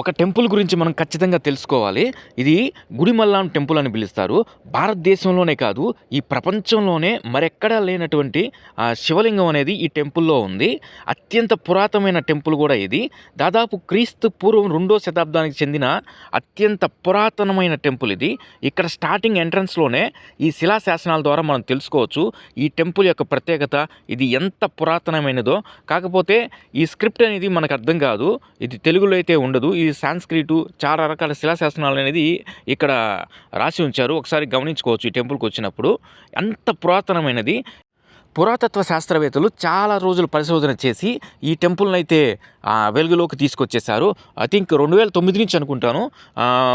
ఒక టెంపుల్ గురించి మనం ఖచ్చితంగా తెలుసుకోవాలి. ఇది గుడిమల్లాం టెంపుల్ అని పిలుస్తారు. భారతదేశంలోనే కాదు ఈ ప్రపంచంలోనే మరెక్కడా లేనటువంటి శివలింగం అనేది ఈ టెంపుల్లో ఉంది. అత్యంత పురాతనమైన టెంపుల్ కూడా ఇది. దాదాపు క్రీస్తు పూర్వం రెండో శతాబ్దానికి చెందిన అత్యంత పురాతనమైన టెంపుల్ ఇది. ఇక్కడ స్టార్టింగ్ ఎంట్రన్స్లోనే ఈ శిలా శాసనాల ద్వారా మనం తెలుసుకోవచ్చు ఈ టెంపుల్ యొక్క ప్రత్యేకత ఇది ఎంత పురాతనమైనదో. కాకపోతే ఈ స్క్రిప్ట్ అనేది మనకు అర్థం కాదు. ఇది తెలుగులో అయితే ఉండదు. ఈ సాంస్క్రిటు చాలా రకాల శిలాశాసనాలు అనేది ఇక్కడ రాసి ఉంచారు. ఒకసారి గమనించుకోవచ్చు ఈ టెంపుల్కి వచ్చినప్పుడు. అంత పురాతనమైనది. పురాతత్వ శాస్త్రవేత్తలు చాలా రోజులు పరిశోధన చేసి ఈ టెంపుల్ని అయితే వెలుగులోకి తీసుకొచ్చేసారు ఐ థింక్ రెండు వేల తొమ్మిది నుంచి అనుకుంటాను.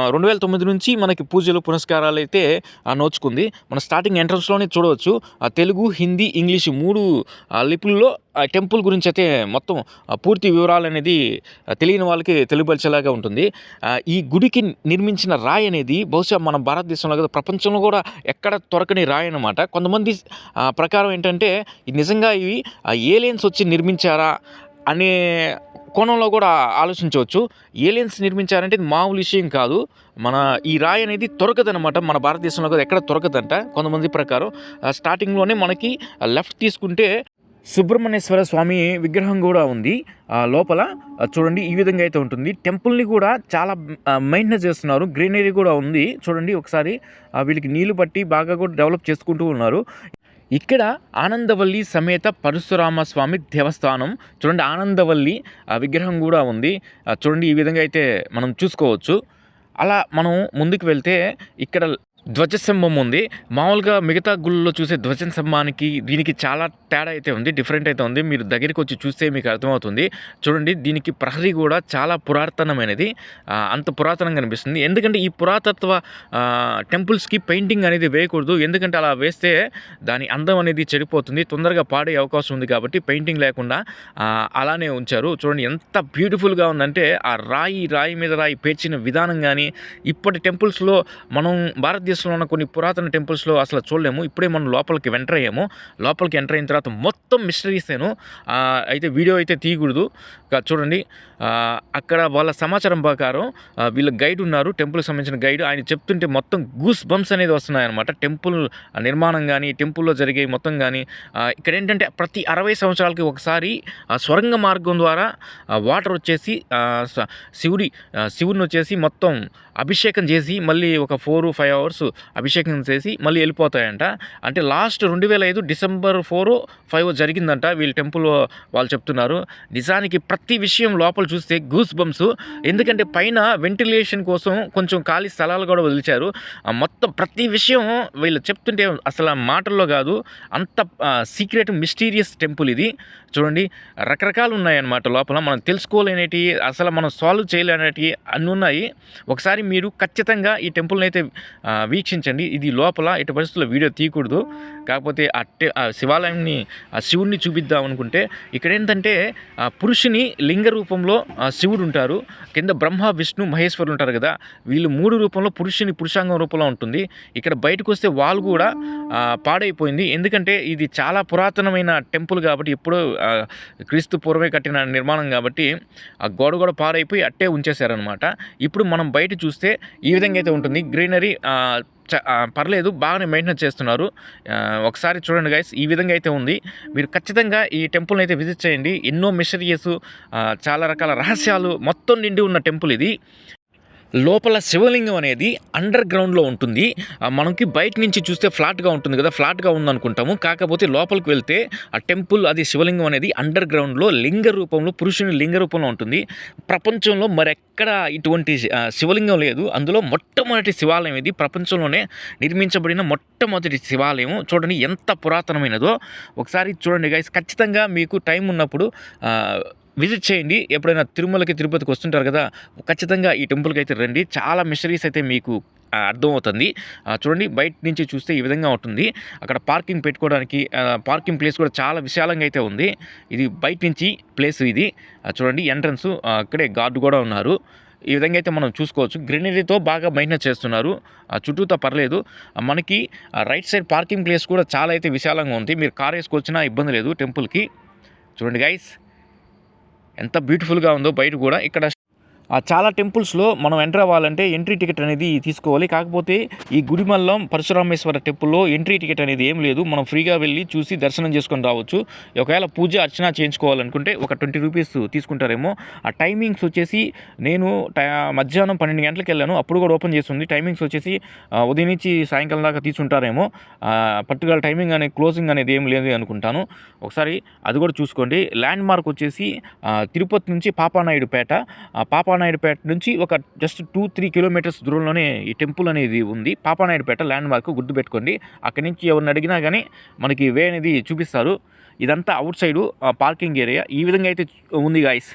రెండు వేల తొమ్మిది నుంచి మనకి పూజలు పునస్కారాలు అయితే ఆ, నోచుకుంది. మన స్టార్టింగ్ ఎంట్రన్స్లోనే చూడవచ్చు. ఆ, తెలుగు హిందీ ఇంగ్లీష్ మూడు లిపుల్లో టెంపుల్ గురించి అయితే మొత్తం పూర్తి వివరాలు అనేది తెలియని వాళ్ళకి తెలియపరిచేలాగా ఉంటుంది. ఈ గుడికి నిర్మించిన రాయి అనేది బహుశా మన భారతదేశంలో కదా ప్రపంచంలో కూడా ఎక్కడ దొరకని రాయి అనమాట కొంతమంది ప్రకారం ఏంటంటే నిజంగా ఇవి ఏలియన్స్ వచ్చి నిర్మించారా అనే కోణంలో కూడా ఆలోచించవచ్చు. ఏలియన్స్ నిర్మించారంటే ఇది మామూలు విషయం కాదు. మన ఈ రాయి అనేది దొరకదనమాట మన భారతదేశంలో కూడా ఎక్కడ దొరకదంట. కొంతమంది ప్రకారం స్టార్టింగ్లోనే మనకి లెఫ్ట్ తీసుకుంటే సుబ్రహ్మణ్యేశ్వర స్వామి విగ్రహం కూడా ఉంది. లోపల చూడండి ఈ విధంగా అయితే ఉంటుంది. టెంపుల్ని కూడా చాలా మెయింటెనెన్స్ చేస్తున్నారు. గ్రీనరీ కూడా ఉంది. చూడండి ఒకసారి వీళ్ళకి నీళ్ళు పట్టి బాగా కూడా డెవలప్ చేసుకుంటూ ఉన్నారు. ఇక్కడ ఆనందవల్లి సమేత పరశురామ స్వామి దేవస్థానం. చూడండి ఆనందవల్లి ఆ విగ్రహం కూడా ఉంది. చూడండి ఈ విధంగా అయితే మనం చూసుకోవచ్చు. అలా మనం ముందుకు వెళ్తే ఇక్కడ ధ్వజస్తంభం ఉంది. మామూలుగా మిగతా గుళ్ళలో చూసే ధ్వజస్తంభానికి దీనికి చాలా తేడా అయితే ఉంది డిఫరెంట్ అయితే ఉంది. మీరు దగ్గరికి వచ్చి చూస్తే మీకు అర్థమవుతుంది. చూడండి దీనికి ప్రహరీ కూడా చాలా పురాతనమైనది. అంత పురాతనంగా అనిపిస్తుంది. ఎందుకంటే ఈ పురాతత్వ టెంపుల్స్కి పెయింటింగ్ అనేది వేయకూడదు. ఎందుకంటే అలా వేస్తే దాని అందం అనేది చెడిపోతుంది. తొందరగా పాడే అవకాశం ఉంది కాబట్టి పెయింటింగ్ లేకుండా అలానే ఉంచారు. చూడండి ఎంత బ్యూటిఫుల్గా ఉందంటే ఆ రాయి రాయి మీద రాయి పేర్చిన విధానం కానీ ఇప్పటి టెంపుల్స్లో మనం భారతదేశం భారతదేశంలో ఉన్న కొన్ని పురాతన టెంపుల్స్లో అసలు చూడలేము. ఇప్పుడే మనం లోపలికి ఎంటర్ అయ్యాము. లోపలికి ఎంటర్ అయిన తర్వాత మొత్తం మిస్టరీసేను అయితే వీడియో అయితే తీయకూడదు. చూడండి. అక్కడ వాళ్ళ సమాచారం ప్రకారం వీళ్ళ గైడ్ ఉన్నారు. టెంపుల్కి సంబంధించిన గైడ్. ఆయన చెప్తుంటే మొత్తం గూస్ బంప్స్ అనేది వస్తున్నాయన్నమాట. టెంపుల్ నిర్మాణం కానీ టెంపుల్లో జరిగే మొత్తం కానీ ఇక్కడ ఏంటంటే ప్రతి అరవై సంవత్సరాలకి ఒకసారి ఆ స్వరంగ మార్గం ద్వారా వాటర్ వచ్చేసి శివుడి శివుడిని వచ్చేసి మొత్తం అభిషేకం చేసి మళ్ళీ ఒక ఫోర్ ఫైవ్ అవర్స్ అభిషేకం చేసి మళ్ళీ వెళ్ళిపోతాయంట. అంటే లాస్ట్ రెండు వేల ఐదు డిసెంబర్ ఫోర్ ఫైవ్ జరిగిందంట. వీళ్ళ టెంపుల్ వాళ్ళు చెప్తున్నారు. నిజానికి ప్రతి విషయం లోపల చూస్తే గూస్ బంప్స్ ఎందుకంటే పైన వెంటిలేషన్ కోసం కొంచెం ఖాళీ స్థలాలు కూడా వదిలిచారు మొత్తం ప్రతి విషయం వీళ్ళు చెప్తుంటే అసలు మాటల్లో కాదు. అంత సీక్రెట్ మిస్టీరియస్ టెంపుల్ ఇది. చూడండి రకరకాలు ఉన్నాయన్నమాట లోపల. మనం తెలుసుకోలేనేటి అసలు మనం సాల్వ్ చేయలేనేటి అన్నీ ఉన్నాయి. ఒకసారి మీరు ఖచ్చితంగా ఈ టెంపుల్ని అయితే వీక్షించండి. ఇది లోపల ఎటు పరిస్థితుల్లో వీడియో తీయకూడదు. కాకపోతే అట్టే ఆ శివాలయాన్ని ఆ శివుణ్ణి చూపిద్దాం అనుకుంటే ఇక్కడ ఏంటంటే ఆ పురుషుని లింగ రూపంలో శివుడు ఉంటారు. కింద బ్రహ్మ విష్ణు మహేశ్వరులు ఉంటారు కదా. వీళ్ళు మూడు రూపంలో పురుషుని పురుషాంగం రూపంలో ఉంటుంది. ఇక్కడ బయటకు వస్తే వాళ్ళు కూడా పాడైపోయింది. ఎందుకంటే ఇది చాలా పురాతనమైన టెంపుల్ కాబట్టి ఇప్పుడు క్రీస్తు పూర్వమే కట్టిన నిర్మాణం కాబట్టి ఆ గోడ కూడా పాడైపోయి అట్టే ఉంచేశారనమాట ఇప్పుడు మనం బయట చూస్తే ఈ విధంగా అయితే ఉంటుంది. గ్రీనరీ పర్లేదు బాగానే మెయింటెనెన్స్ చేస్తున్నారు. ఒకసారి చూడండి గైస్ ఈ విధంగా అయితే ఉంది. మీరు ఖచ్చితంగా ఈ టెంపుల్ని అయితే విజిట్ చేయండి. ఎన్నో మిస్టరీస్ చాలా రకాల రహస్యాలు మొత్తం నిండి ఉన్న టెంపుల్ ఇది. లోపల శివలింగం అనేది అండర్ గ్రౌండ్లో ఉంటుంది. మనకి బయట నుంచి చూస్తే ఫ్లాట్గా ఉంటుంది కదా ఫ్లాట్గా ఉందనుకుంటాము. కాకపోతే లోపలికి వెళ్తే ఆ టెంపుల్ అది శివలింగం అనేది అండర్ గ్రౌండ్లో లింగ రూపంలో పురుషుని లింగ రూపంలో ఉంటుంది. ప్రపంచంలో మరెక్కడ ఇటువంటి శివలింగం లేదు. అందులో మొట్టమొదటి శివాలయం ఇది ప్రపంచంలోనే నిర్మించబడిన మొట్టమొదటి శివాలయం చూడండి ఎంత పురాతనమైనదో. ఒకసారి చూడండి గైస్ ఖచ్చితంగా మీకు టైం ఉన్నప్పుడు విజిట్ చేయండి. ఎప్పుడైనా తిరుమలకి తిరుపతికి వస్తుంటారు కదా ఖచ్చితంగా ఈ టెంపుల్కి అయితే రండి. చాలా మిషరీస్ అయితే మీకు అర్థమవుతుంది. చూడండి బయట నుంచి చూస్తే ఈ విధంగా ఉంటుంది. అక్కడ పార్కింగ్ పెట్టుకోవడానికి పార్కింగ్ ప్లేస్ కూడా చాలా విశాలంగా అయితే ఉంది. ఇది బయట నుంచి ప్లేస్ ఇది. చూడండి ఎంట్రన్స్ అక్కడే గార్డు కూడా ఉన్నారు. ఈ విధంగా అయితే మనం చూసుకోవచ్చు. గ్రీనరీతో బాగా మెయింటైన్ చేస్తున్నారు. ఆ చుట్టూతో పర్లేదు. మనకి రైట్ సైడ్ పార్కింగ్ ప్లేస్ కూడా చాలా అయితే విశాలంగా ఉంది. మీరు కార్ వేసుకొచ్చినా ఇబ్బంది లేదు టెంపుల్కి. చూడండి గైస్ ఎంత బ్యూటిఫుల్గా ఉందో బయట కూడా ఇక్కడ చాలా టెంపుల్స్లో మనం ఎంటర్ అవ్వాలంటే ఎంట్రీ టికెట్ అనేది తీసుకోవాలి. కాకపోతే ఈ గుడిమల్లం పరశురామేశ్వర టెంపుల్లో ఎంట్రీ టికెట్ అనేది ఏం లేదు. మనం ఫ్రీగా వెళ్ళి చూసి దర్శనం చేసుకొని రావచ్చు. ఒకవేళ పూజ అర్చన చేయించుకోవాలనుకుంటే ఒక ట్వంటీ రూపీస్ తీసుకుంటారేమో. ఆ టైమింగ్స్ వచ్చేసి నేను టై- మధ్యాహ్నం పన్నెండు గంటలకు వెళ్ళాను. అప్పుడు కూడా ఓపెన్ చేస్తుంది. టైమింగ్స్ వచ్చేసి ఉదయం నుంచి సాయంకాలం దాకా తీసుకుంటారేమో పర్టికులర్ టైమింగ్ అనేది క్లోజింగ్ అనేది ఏం లేదు అనుకుంటాను. ఒకసారి అది కూడా చూసుకోండి. ల్యాండ్ మార్క్ వచ్చేసి తిరుపతి నుంచి పాపానాయుడుపేట పాపా పాపానాయుడుపేట నుంచి ఒక జస్ట్ టూ త్రీ కిలోమీటర్స్ దూరంలోనే ఈ టెంపుల్ అనేది ఉంది. పాపానాయుడుపేట ల్యాండ్ మార్క్ గుర్తుపెట్టుకోండి. అక్కడి నుంచి ఎవరిని అడిగినా కానీ మనకి వే అనేది చూపిస్తారు. ఇదంతా అవుట్ సైడు పార్కింగ్ ఏరియా ఈ విధంగా అయితే ఉంది గాయస్